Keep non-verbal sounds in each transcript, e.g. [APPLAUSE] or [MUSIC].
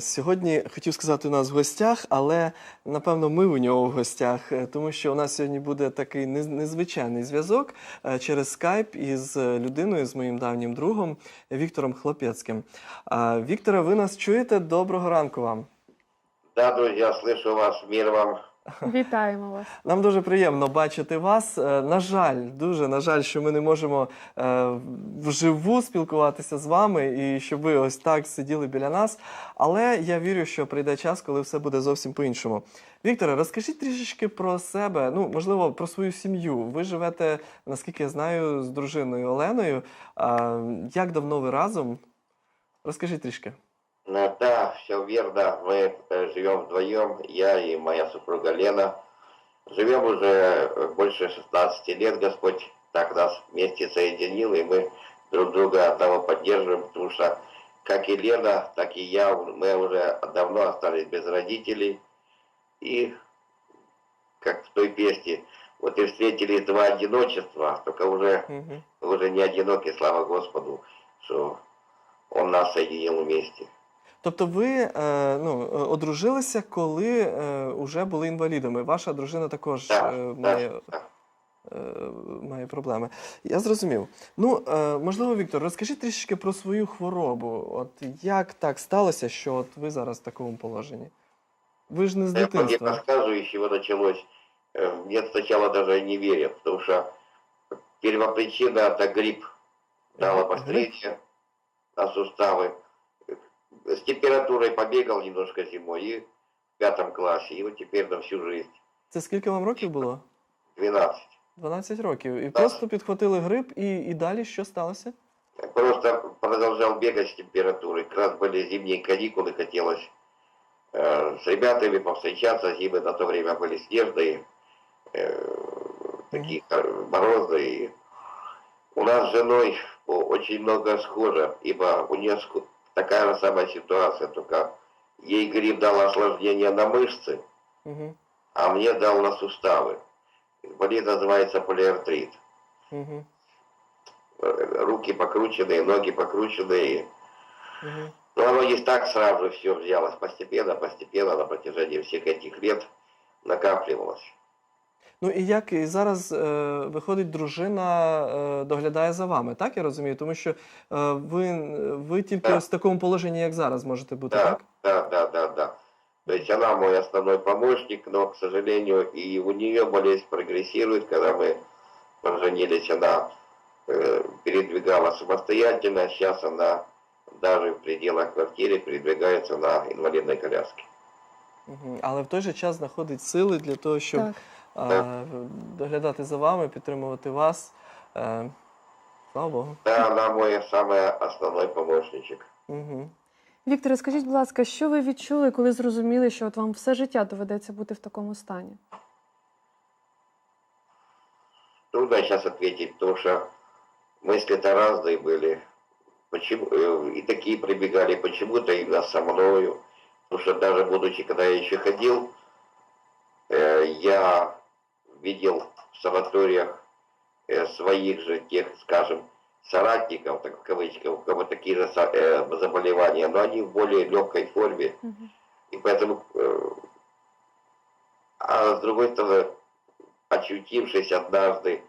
Сьогодні хотів сказати у нас в гостях, але напевно ми у нього в гостях, е, тому що у нас сьогодні буде такий незвичайний зв'язок е, через скайп із людиною, з моїм давнім другом Віктором Хлопецьким. Віктора, ви нас чуєте? Доброго ранку вам. Да, друзі, я слышу вас, мир вам. Вітаємо вас. Нам дуже приємно бачити вас. Е, На жаль, дуже на жаль, що ми не можемо е, вживу спілкуватися з вами і щоб ви ось так сиділи біля нас. Але я вірю, що прийде час, коли все буде зовсім по-іншому. Вікторе, розкажіть трішечки про себе, ну можливо, про свою сім'ю. Ви живете, наскільки я знаю, з дружиною Оленою. Як давно ви разом? Розкажіть трішки. Да, все верно. Мы э, живем вдвоем, я и моя супруга Лена. Живем уже э, больше 16 лет, Господь так нас вместе соединил, и мы друг друга одного поддерживаем, потому что как и Лена, так и я, мы уже давно остались без родителей. И как в той песне, вот и встретились два одиночества, только уже Угу. Уже не одиноки, слава Господу, что Он нас соединил вместе. Тобто ви е, ну, е, одружилися, коли е, вже були інвалідами. Ваша дружина також Да, е, да, має, да. е, має проблеми. Я зрозумів. Ну, е, можливо, Віктор, розкажіть трішки про свою хворобу. От як так сталося, що от ви зараз в такому положенні? Ви ж не з Я вам дитинства. рассказываю, с чего началось. Э, Мне сначала даже не верят, потому что первопричина это грипп. Дал Грипп? обострение на суставы. С температурой побегал немножко зимой и в пятом классе, и вот теперь на всю жизнь. Це скільки вам років було? 12. 12 років. І просто підхватили грип, і, і далі що сталося? Просто продолжал бегать с температурой. Как раз были зимние каникулы, хотелось э, с ребятами повстречаться. Зимы на то время были снежные, э, такие э, морозные. У нас с женой о, очень много схоже, ибо у нее схо- такая же самая ситуация, только ей грипп дал осложнение на мышцы, Угу, а мне дал на суставы. Болезнь называется полиартрит. угу, Руки покрученные, ноги покрученные. угу. Но оно не так сразу все взялось, постепенно, постепенно на протяжении всех этих лет накапливалось. Ну і як і зараз е, виходить, дружина е, доглядає за вами, так я розумію? Тому що е, ви, ви тільки Так. ось в такому положенні, як зараз, можете бути, Да, так? да, да, да, да. То есть она мой основной помощник, но, к сожалению, и у нее болезнь прогрессирует. Когда мы поженились, она э, передвигалась самостоятельно. Сейчас она даже в пределах квартиры передвигается на инвалидной коляске. Угу. Але в той же час знаходить сили для того, щоб Так. е, доглядати за вами, підтримувати вас. Е, слава Богу. Да, она мой самый основной помощничек. Угу. Вікторе, скажіть, будь ласка, що ви відчули, коли зрозуміли, що от вам все життя доведеться бути в такому стані? Трудно сейчас ответить, потому что мысли-то разные были. Почему, э, и такие прибегали, почему-то именно со мною. Потому что даже будучи, когда я еще ходил, э, я видел в санаториях э, своих же тех, скажем, соратников, так в кавычках, у кого такие же э, заболевания, но они в более легкой форме. И поэтому, а с другой стороны, очутившись однажды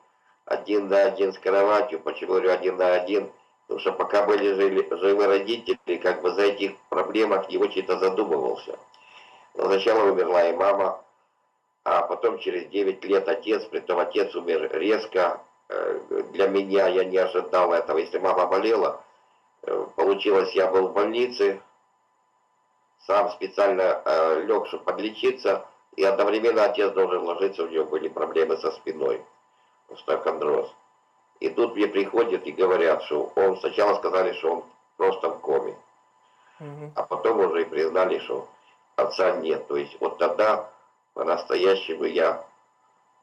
один на один с кроватью, почему говорю один на один, потому что пока были жили, живы родители, как бы за этих проблемах не очень-то задумывался. Но сначала умерла и мама, а потом через 9 лет отец, притом отец умер резко. Э, Для меня я не ожидал этого. Если мама болела, э, получилось, я был в больнице, сам специально э, лег, чтобы подлечиться, и одновременно отец должен ложиться, у него были проблемы со спиной, остеохондроз. И тут мне приходят и говорят, что он, сначала сказали, что он просто в коме, Угу. а потом уже и признали, что отца нет. То есть вот тогда по-настоящему я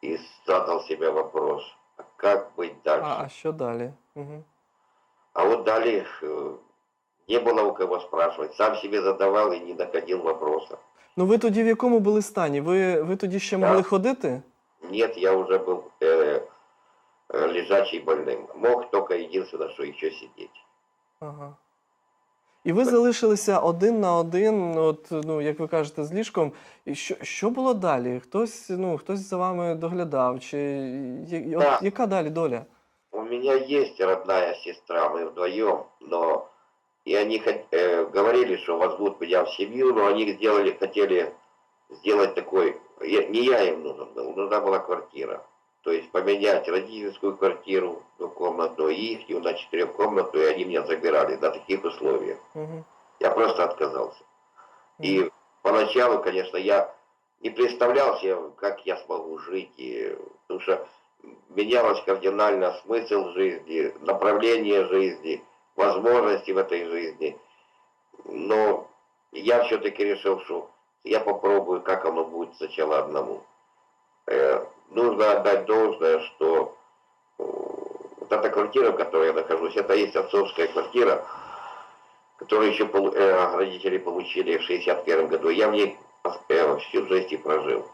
и задал себе вопрос, а как быть дальше? А, а що далі? Угу. А вот далее э, не было у кого спрашивать. Сам себе задавал и не находил вопроса. Ну ви тоді в якому були стані? Ви, ви тоді ще Да. могли ходити? Нет, я уже был э, э, лежачий больным. Мог только единственное, что еще сидеть. Ага. І ви залишилися один на один, от, ну, як ви кажете, з ліжком. І що, що було далі? Хтось, ну, хтось за вами доглядав? Чи я- от, Да. яка далі доля? У меня есть родная сестра, мы вдвоем, но и они хот- э, говорили, что возьмут меня в семью, но они сделали, хотели сделать такой, я- не я им нужен был, нужна была квартира. То есть поменять родительскую квартиру, комнату, и их на четырехкомнатную, и они меня забирали на таких условиях. Угу. Я просто отказался. И поначалу, конечно, я не представлял себе, как я смогу жить, и, потому что менялось кардинально смысл жизни, направление жизни, возможности в этой жизни. Но я все-таки решил, что я попробую, как оно будет сначала одному. Э, нужно отдать должное, что э, вот эта квартира, в которой я нахожусь, это есть отцовская квартира, которую еще э, родители получили в 61 году. Я в ней всю жизнь и прожил.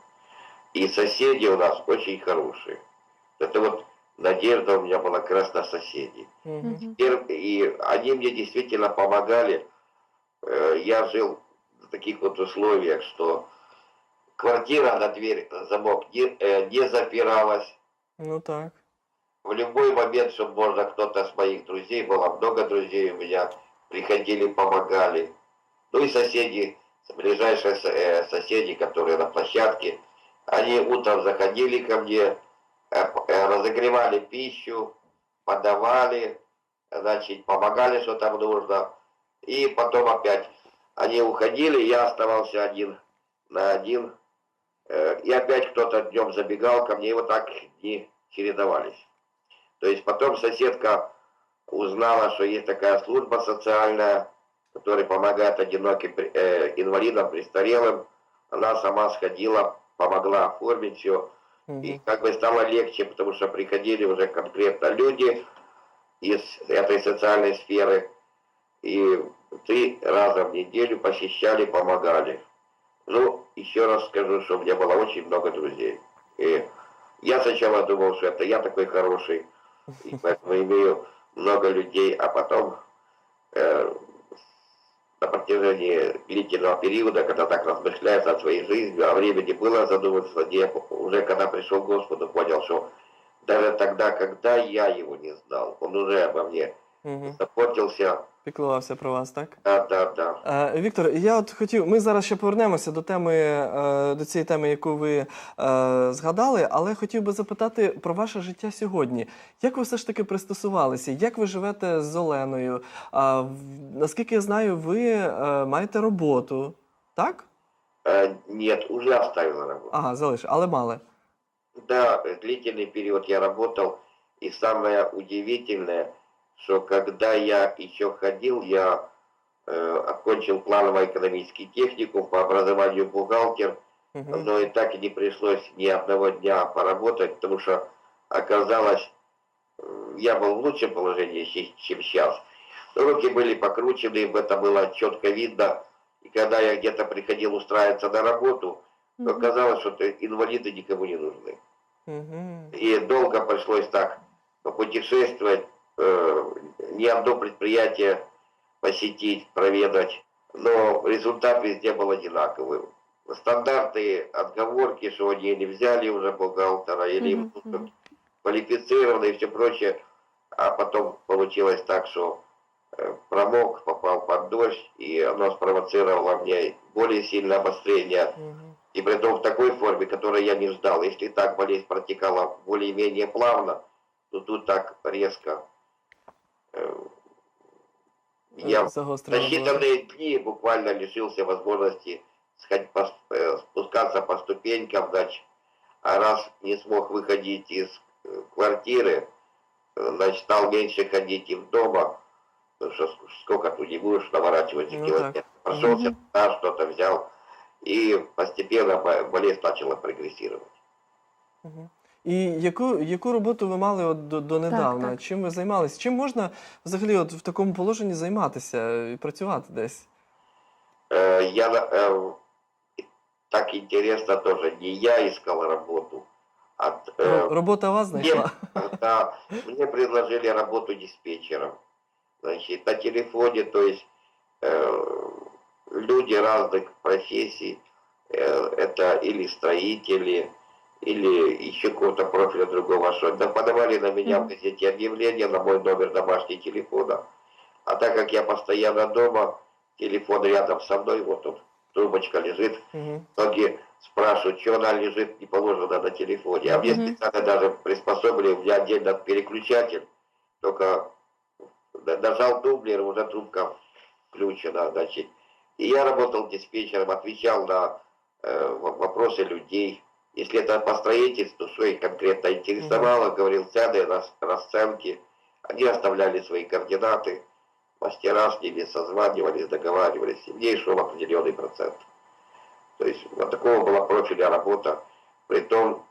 И соседи у нас очень хорошие. Это вот надежда у меня была как раз на соседей. Мгм. Пер- И они мне действительно помогали. Я жил в таких вот условиях, что квартира на дверь, замок не, э, не запиралась. Ну так. В любой момент, чтобы можно кто-то с моих друзей, было много друзей у меня, приходили, помогали. Ну и соседи, ближайшие э, соседи, которые на площадке, они утром заходили ко мне, э, э, разогревали пищу, подавали, значит, помогали, что там нужно. И потом опять они уходили, я оставался один на один. Э, И опять кто-то днем забегал ко мне, и вот так дни чередовались. То есть потом соседка узнала, что есть такая служба социальная, которая помогает одиноким э, инвалидам, престарелым. Она сама сходила, помогла оформить все. Угу. И как бы стало легче, потому что приходили уже конкретно люди из этой социальной сферы. И три раза в неделю посещали, помогали. Ну, еще раз скажу, что у меня было очень много друзей. И я сначала думал, что это я такой хороший, и поэтому имею много людей, а потом э, на протяжении длительного периода, когда так размышляешь о своей жизни, а времени было задуматься, я уже когда пришел к Господу, понял, что даже тогда, когда я его не знал, он уже обо мне Угу. заботился. Піклувався про вас, так? Да, да, да. Е, Віктор, я от хотів, ми зараз ще повернемося до теми, е, до цієї теми, яку ви е, згадали, але хотів би запитати про ваше життя сьогодні. Як ви все ж таки пристосувалися? Як ви живете з Оленою? Наскільки я знаю, ви маєте роботу, так? Э, нет, уже оставил работу. Ага, залиш, але мали. Да, длительный период я работал, и самое удивительное, что когда я еще ходил, я э, окончил планово-экономический техникум по образованию бухгалтер, Угу. но и так и не пришлось ни одного дня поработать, потому что оказалось, э, я был в лучшем положении, чем сейчас. Руки были покручены, это было четко видно. И когда я где-то приходил устраиваться на работу, то Мгм. оказалось, что инвалиды никому не нужны. И долго пришлось так попутешествовать, э, ни одно предприятие посетить, проведать. Но результат везде был одинаковый. Стандартные отговорки, что они не взяли уже бухгалтера, или нужно мгм. квалифицированный и все прочее. А потом получилось так, что э, промок, попал под дождь, и оно спровоцировало мне более сильное обострение Угу. и при том в такой форме, которой я не ждал. Если так болезнь протекала более-менее плавно, то тут так резко. Э, Я в Загострено було. считанные дни буквально лишился возможности сходить по- э, спускаться по ступенькам, значит, а раз не смог выходить из э, квартиры, э, значит, стал меньше ходить и в дома, потому что ск- сколько тут не будешь наворачивать Ну километров. Пошелся Мгм. туда, что-то взял, и постепенно бо- болезнь начала прогрессировать. Мгм. І яку, яку роботу ви мали от до, донедавна? так. Чим ви займались? Чим можна взагалі от в такому положенні займатися і працювати десь? Э, Я э, так интересно тоже, не я искал работу, а Ро- э, Робота вас знайшла? Да, мне предложили работу диспетчером. Значит, на телефоне, то есть э, люди разных профессий, э, это или строители, или еще какого-то профиля другого, что да, подавали на меня в газете объявления на мой номер домашнего телефона. А так как я постоянно дома, телефон рядом со мной, вот он, трубочка лежит, Мгм. Многие спрашивают, что она лежит не положено на телефоне. А мне Мгм. специально даже приспособили, у меня отдельно переключатель, только нажал дублер, уже трубка включена, значит. И я работал диспетчером, отвечал на э, вопросы людей. Если это по строительству, что их конкретно интересовало, говорил цены, рас- расценки. Они оставляли свои координаты, мастера с ними созванивались, договаривались, и мне шел определенный процент. То есть вот такого была профиля работа. Притом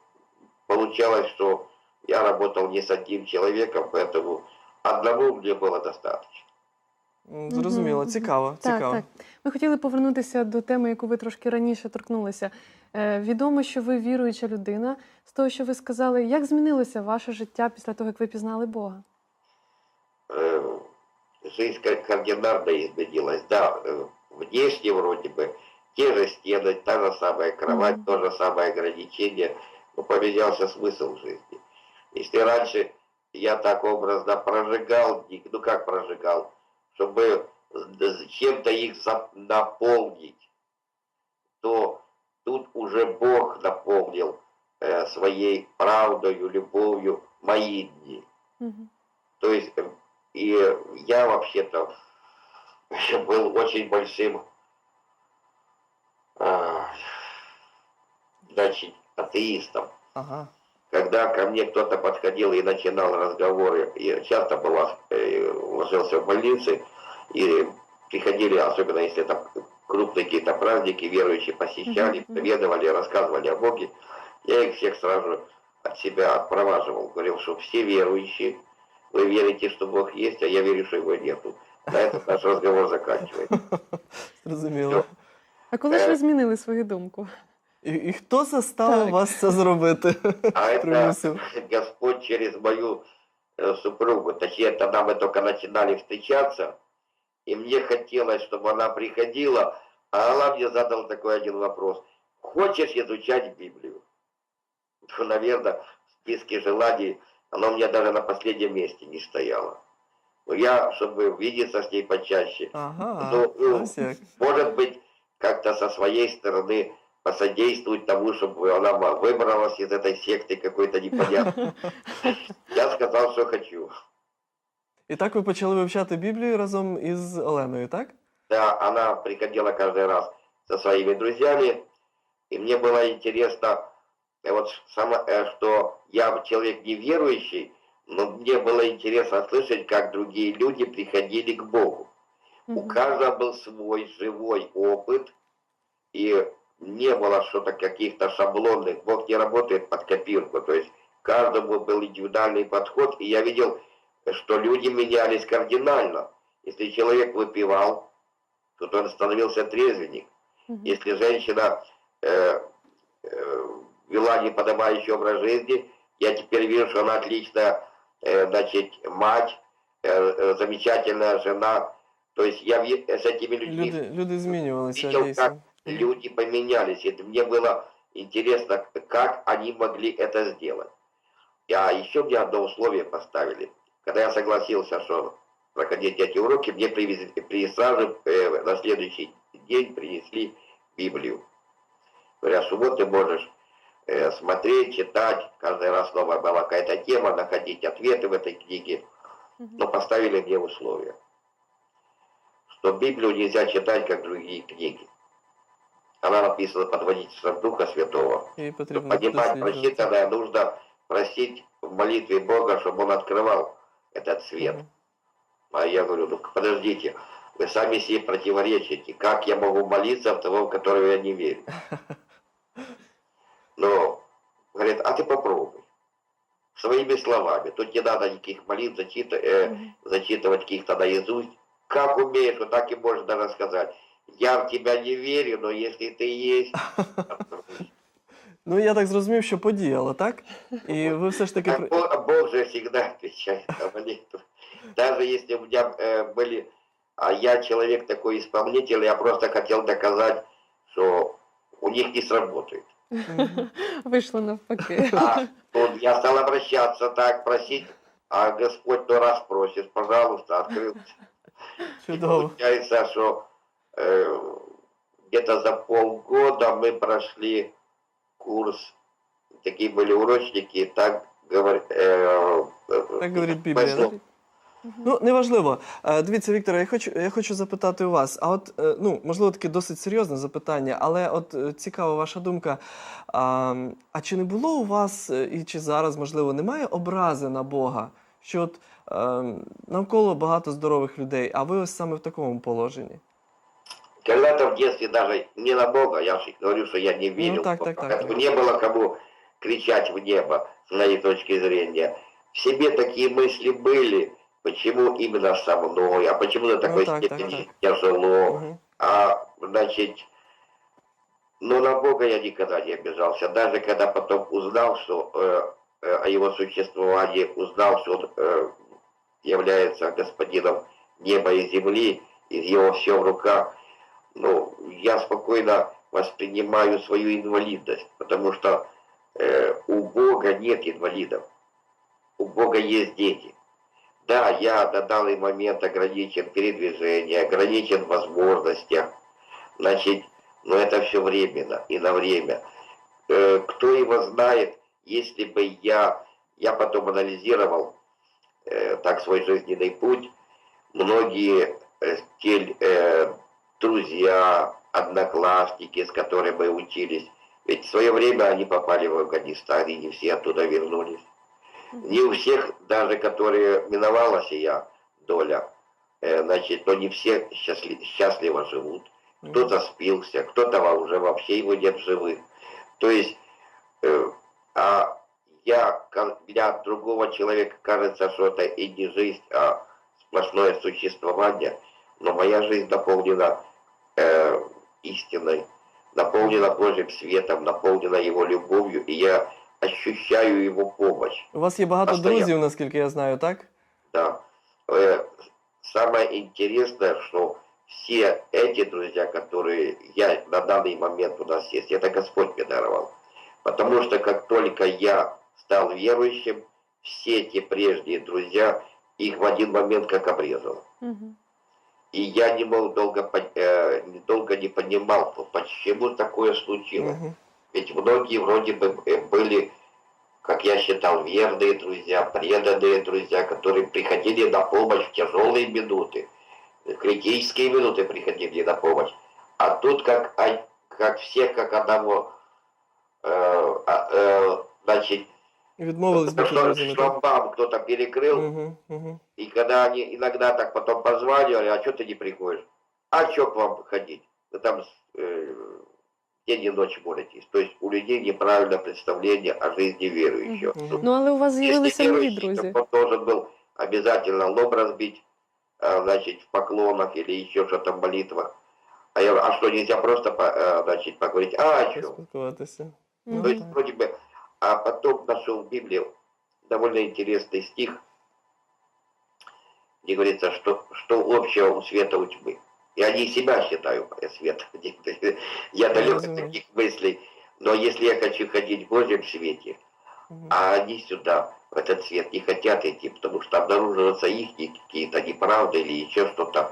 получалось, что я работал не с одним человеком, поэтому одному мне было достаточно. М, Зрозуміло, Мгм. цікаво, Так, цікаво. так. Ми хотіли повернутися до теми, яку ви трошки раніше торкнулися. Е, відомо, що ви віруюча людина. З того, що ви сказали, як змінилося ваше життя після того, як ви пізнали Бога? Э, жизнь ка- кардинально изменилась. Да, э, внешне вроде бы те же стены, та же самая кровать, Мгм. то же самое ограничение, но поменялся смысл жизни. Если раньше я так образно прожигал, дни, ну как прожигал, чтобы с- чем-то их за- наполнить, то тут уже Бог наполнил э, своей правдою, любовью мои дни. Мгм. То есть, э, и я вообще-то был очень большим, а, значит, атеистом. Ага. Когда ко мне кто-то подходил и начинал разговоры, я часто была, э, ложился в больнице, и приходили, особенно если это крупные какие-то праздники, верующие посещали, Мгм, мгм. проведывали, рассказывали о Боге, я их всех сразу от себя отпроваживал, говорил, что все верующие, вы верите, что Бог есть, а я верю, что его нету. На этом наш разговор заканчивается. [LAUGHS] Зрозуміло. А коли ж Е. ви змінили свою думку? І, і хто заставив Так. вас це зробити? А это [LAUGHS] Примусив. Господь через мою э, супругу, точнее, тогда мы только начинали встречаться, и мне хотелось, чтобы она приходила, а она мне задала такой один вопрос. Хочешь изучать Библию? Ну, наверное, в списке желаний оно у меня даже на последнем месте не стояло. Но я, чтобы видеться с ней почаще, Ага, Ну, ну, ось як. может быть, как-то со своей стороны посодействовать тому, чтобы она ва- выбралась из этой секты какой-то непонятной. [LAUGHS] Я сказал, что хочу. І так ви почали вивчати Біблію разом із Оленою, так? Да, она приходила каждый раз со своими друзьями, и мне было интересно, э, вот само, э, что я человек неверующий, но мне было интересно слышать, как другие люди приходили к Богу. У Мгм. каждого был свой живой опыт, и не было что-то каких-то шаблонных. Бог не работает под копирку, то есть каждому был индивидуальный подход, и я видел, что люди менялись кардинально. Если человек выпивал, то он становился трезвенник. Мгм. Если женщина э, э, вела неподобающий образ жизни, я теперь вижу, что она отличная, э, значит, мать, э, э, замечательная жена. То есть я ви- с этими людьми Люди, люди змінювалися Видел, дійсно. как люди поменялись. Это мне было интересно, как они могли это сделать. А еще мне одно условие поставили. Когда я согласился, что проходить эти уроки, мне привезли, при, сразу э, на следующий день принесли Библию. Говорят, что вот ты можешь э, смотреть, читать, каждый раз новая была какая-то тема, находить ответы в этой книге. Мгм. Но поставили мне условия, что Библию нельзя читать, как другие книги. Она написана под водительством Духа Святого. І Чтобы потрібно понимать досліджувати. прочитанное, нужно просить в молитве Бога, чтобы Он открывал этот свет. Мгм. А я говорю, ну подождите, вы сами себе противоречите. Как я могу молиться в того, в которого я не верю? [LAUGHS] Но, говорит, а ты попробуй. Своими словами. Тут не надо никаких молитв зачита- э, Мгм. зачитывать каких-то наизусть. Как умеешь, вот так и можно даже сказать. Я в тебя не верю, но если ты есть... [LAUGHS] Ну, я так зрозумів, що подіяло, так? І ви все ж таки. А при- Бог, Бог же всегда отвечает на молитву. Даже если у меня э, были а я человек такой исполнитель, я просто хотел доказать, что у них не сработает. Вийшло навпаки. А вот я стал обращаться так, просить, а Господь то раз просит, пожалуйста, открыл. И Чудово. получается, что э, где-то за полгода мы прошли курс, такие были урочники, так говорит, э, э, Так говорить Біблія. смисл. Да? Ну, неважливо. Е, Дивіться, Вікторе, я хочу, я хочу запитати у вас. А от, е, ну, можливо, таке досить серйозне запитання, але от е, цікава ваша думка. А, м, а чи не було у вас, е, і чи зараз, можливо, немає образи на Бога? Що от е, навколо багато здорових людей, а ви ось саме в такому положенні? Когда-то в детстве даже не на Бога, я же говорю, что я не верил. Ну, так, в Бога. так, так, Как так. Не было кому кричать в небо, с моей точки зрения. В себе такие мысли были, Почему именно со мной, а почему на такой так, так, степени тяжело. Угу. А, значит, но на Бога я никогда не обижался. Даже когда потом узнал, что э, э, о его существовании, узнал, что он э, является господином неба и земли, и его все в руках, ну, я спокойно воспринимаю свою инвалидность, потому что э, у Бога нет инвалидов. У Бога есть дети. Да, я на данный момент ограничен в передвижении, ограничен в возможностях. Значит, но это все временно и на время. Э, кто его знает, если бы я, я потом анализировал э, так свой жизненный путь, многие э, те, э, друзья, одноклассники, с которыми мы учились, ведь в свое время они попали в Афганистан, и не все оттуда вернулись. Не у всех, даже которые миновала сия доля, э, значит, но не все счастли- счастливо живут. Кто-то спился, кто-то уже вообще его нет в живых. То есть, э, а я, для другого человека кажется, что это и не жизнь, а сплошное существование, но моя жизнь наполнена э, истиной, наполнена Божьим светом, наполнена Его любовью, и я ощущаю Его помощь. У вас є багато Постоянно. друзів, наскільки я знаю, так? Да. Э, Самое интересное, что все эти друзья, которые я на данный момент у нас есть, это Господь мне даровал. Потому что как только я стал верующим, все эти прежние друзья, их в один момент как обрезало. Мгм. И я не мог долго, пон- э, не- долго не понимал, ну, почему такое случилось. Угу. Ведь многие вроде бы э, были, как я считал, верные друзья, преданные друзья, которые приходили на помощь в тяжелые минуты, в критические минуты приходили на помощь. А тут как, а- как все, как одного, э, а, э, значит, Відмовились бути друзями, шлагбаум кто-то перекрыл, Угу, угу. и когда они иногда так потом позванивали, а что ты не приходишь? А что к вам ходить? Вы там э, день и ночь молитесь. То есть у людей неправильное представление о жизни верующего. Мгм. Ну, Ну, але у вас если з'явилися нові верующий, друзі. то он должен был обязательно лоб разбить, а, значит, в поклонах или еще что-то в молитвах. А, я, а что, нельзя просто, по- э, значит, поговорить, а о чем? Поспілкуватися. Мгм. То есть вроде бы, а потом нашел в Библии довольно интересный стих, где говорится, что, что общего у света у тьмы. Я не себя считаю э, светом, [LAUGHS] я далек от таких мыслей, но если я хочу ходить в Божьем свете, а они сюда, в этот свет, не хотят идти, потому что обнаруживаются их какие-то неправды или еще что-то.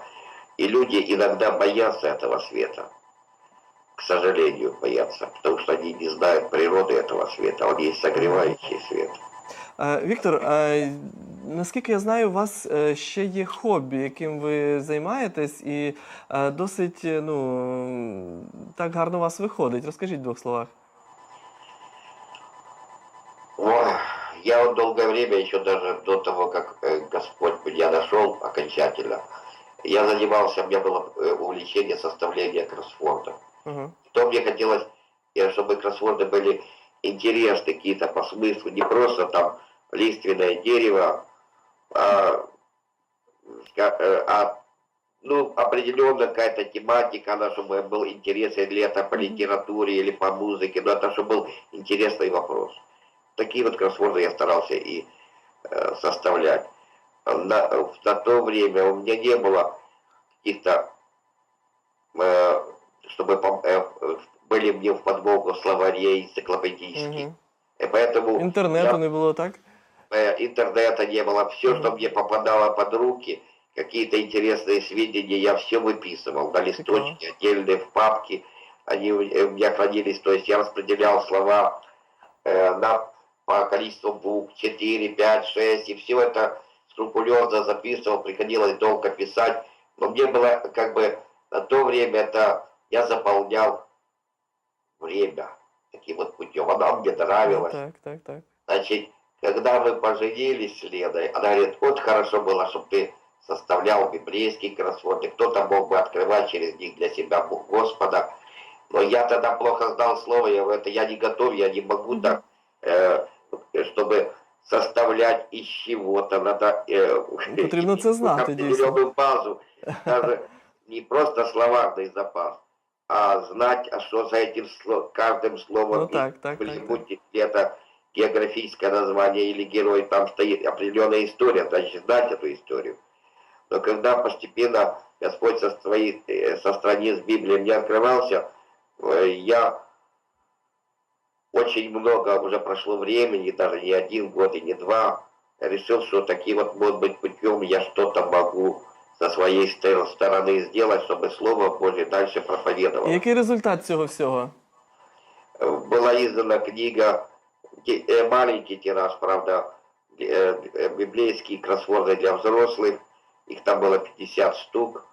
И люди иногда боятся этого света. К сожалению, боятся, потому что они не знают природы этого света. Он есть согревающий свет. Е, Віктор, е, наскільки я знаю, у вас е, ще є хобі, яким ви займаєтесь, і е, досить е, ну, так гарно у вас виходить. Розкажіть в двох словах. Ой, я вот долгое время, еще даже до того, как э, Господь меня нашел окончательно, я занимался, у меня было э, увлечение составления кроссворда. Ага. То мне хотелось, э, чтобы кроссворды были интересны какие-то по смыслу, не просто там лиственное дерево, а, э, а, ну, определенно какая-то тематика, она, чтобы был интерес, или это по литературе, или по музыке, но это чтобы был интересный вопрос. Такие вот кроссворды я старался и э, составлять. На, в на то время у меня не было каких-то, э, чтобы э, были мне в подмогу словарей энциклопедических. Мгм. И поэтому Інтернету я- не було, так? э, интернета не было, все, Мгм. что мне попадало под руки, какие-то интересные сведения, я все выписывал. На листочки, отдельные в папки, они у э, у меня хранились, то есть я распределял слова э, на, по количеству букв, 4, 5, 6, и все это скрупулезно записывал, приходилось долго писать, но мне было как бы на то время это я заполнял время таким вот путем, оно мне нравилось. так, так, так. Значит, когда мы поженились с Леной, она говорит, вот хорошо было, чтобы ты составлял библейские кроссворды, кто-то мог бы открывать через них для себя Бог Господа. Но я тогда плохо знал слово, я это я не готов, я не могу так, э, чтобы составлять из чего-то, надо... Э, потрібно це знати, дійсно. базу, [LAUGHS] даже не просто словарный запас, а знать, а что за этим сло- каждым словом Ну так, так, так, так. будь это географическое название или герой, там стоит определенная история, значит знать эту историю. Но когда постепенно Господь со, своих, э, со страниц Библии мне открывался, э, я очень много уже прошло времени, даже не один год и не два, решил, что таким вот, может быть, путем я что-то могу со своей стор- стороны сделать, чтобы Слово Божье дальше проповедовало. Який результат цього всього? была издана книга, э, маленький тираж, правда, э, э, библейские кроссворды для взрослых, их там было 50 штук.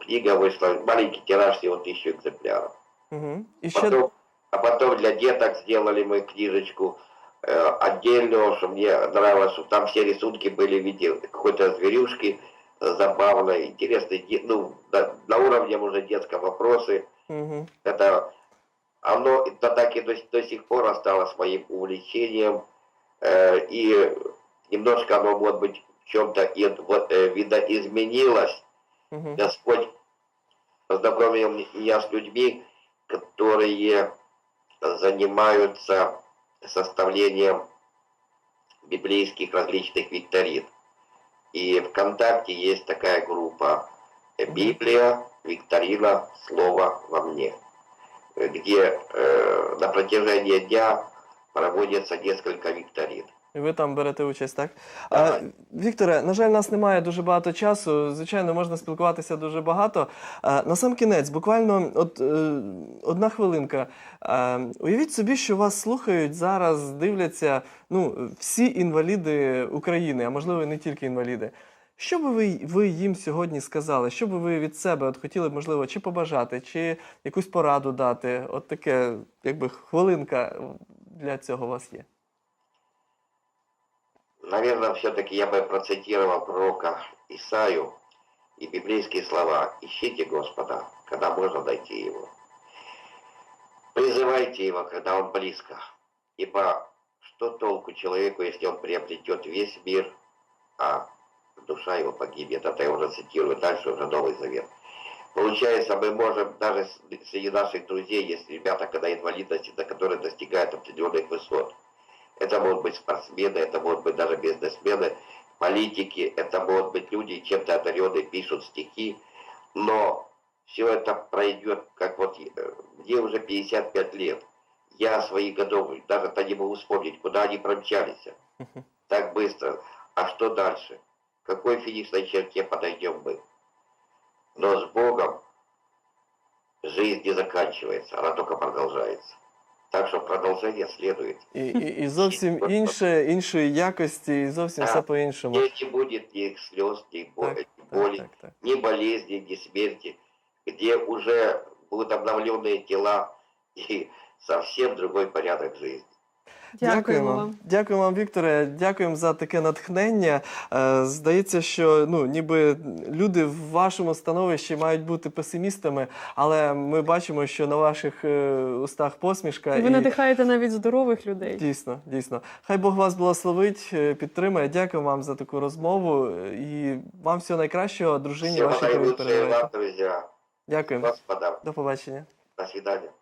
Книга вышла, маленький тираж, всего тысячу экземпляров. Угу. Ще Потом, а потом для деток сделали мы книжечку отдельную, что мне нравилось, что там все рисунки были в виде какой-то зверюшки забавной, интересной, де- ну, на, на уровне уже детского вопросы. угу. Это оно это так и до, до сих пор осталось моим увлечением. Э, и немножко оно, может быть, в чем-то и вот, э, видоизменилось. Угу. Господь познакомил меня с людьми, которые занимаются составлением библейских различных викторин. И ВКонтакте есть такая группа э, «Библия, викторина, слово во мне», э, где э, на протяжении дня проводится несколько викторин. І ви там берете участь, так? А, Вікторе, на жаль, нас немає дуже багато часу. Звичайно, можна спілкуватися дуже багато. А, на сам кінець, буквально от, е, одна хвилинка. А, уявіть собі, що вас слухають зараз, дивляться ну, всі інваліди України, а можливо, не тільки інваліди. Що би ви, ви їм сьогодні сказали? Що би ви від себе от хотіли, б, можливо, чи побажати, чи якусь пораду дати? От таке, якби хвилинка для цього у вас є. Наверное, все-таки я бы процитировал пророка Исаю и библейские слова «Ищите Господа, когда можно найти Его». Призывайте Его, когда Он близко. Ибо что толку человеку, если он приобретет весь мир, а душа его погибнет? Это я уже цитирую, дальше уже Новый Завет. Получается, мы можем даже среди наших друзей, есть ребята, когда инвалидности, до которые достигают определенных высот. Это могут быть спортсмены, это могут быть даже бизнесмены, политики, это могут быть люди, чем-то одаренные, пишут стихи. Но все это пройдет, как вот э, мне уже 55 лет. Я своих годов даже-то не могу вспомнить, куда они промчались. Так быстро. А что дальше? Какой финишной черте подойдем мы? Но с Богом жизнь не заканчивается, она только продолжается. Так что продолжение следует. І, і, і зовсім інше, іншої якості, і зовсім все Так. по-іншому. Где не будет ни слез, ни бо- Так, ни Так, боли, так, так. ни болезни, ни смерти, где уже будут обновленные тела и совсем другой порядок жизни. Дякуємо вам. Дякуємо вам, Вікторе. Дякуємо за таке натхнення. Е, Здається, що ну, ніби люди в вашому становищі мають бути песимістами, але ми бачимо, що на ваших е, устах посмішка. Ви надихаєте навіть здорових людей. Дійсно, дійсно. Хай Бог вас благословить, е, підтримає. Дякую вам за таку розмову і вам всього найкращого, дружині вашій, друзья. Дякуємо. До побачення. До свидания.